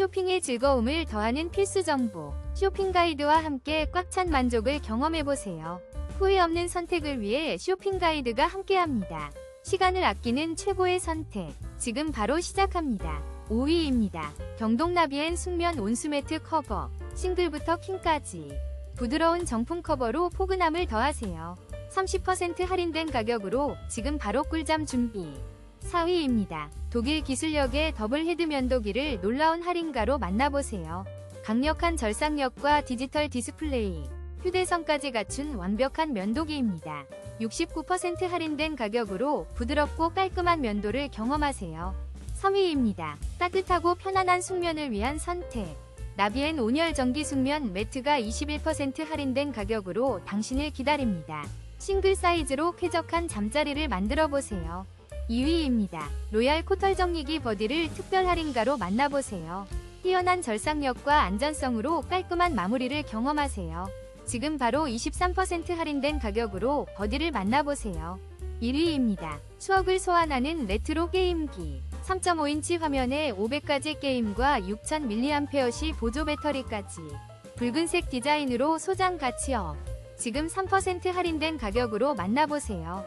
쇼핑의 즐거움을 더하는 필수 정보. 쇼핑 가이드와 함께 꽉 찬 만족을 경험해보세요. 후회 없는 선택을 위해 쇼핑 가이드가 함께합니다. 시간을 아끼는 최고의 선택. 지금 바로 시작합니다. 5위입니다. 경동나비엔 숙면 온수매트 커버. 싱글부터 킹까지. 부드러운 정품 커버로 포근함을 더하세요. 30% 할인된 가격으로 지금 바로 꿀잠 준비. 4위입니다. 독일 기술력의 더블 헤드 면도기를 놀라운 할인가로 만나보세요. 강력한 절삭력과 디지털 디스플레이, 휴대성까지 갖춘 완벽한 면도기입니다. 69% 할인된 가격으로 부드럽고 깔끔한 면도를 경험하세요. 3위입니다. 따뜻하고 편안한 숙면을 위한 선택. 나비엔 온열 전기 숙면 매트가 21% 할인된 가격으로 당신을 기다립니다. 싱글 사이즈로 쾌적한 잠자리를 만들어 보세요. 2위입니다. 로얄 코털 정리기 버디를 특별 할인가로 만나보세요. 뛰어난 절삭력과 안전성으로 깔끔한 마무리를 경험하세요. 지금 바로 23% 할인된 가격으로 버디를 만나보세요. 1위입니다. 추억을 소환하는 레트로 게임기. 3.5인치 화면에 500가지 게임과 6000mAh 보조 배터리까지. 붉은색 디자인으로 소장 가치 업. 지금 3% 할인된 가격으로 만나보세요.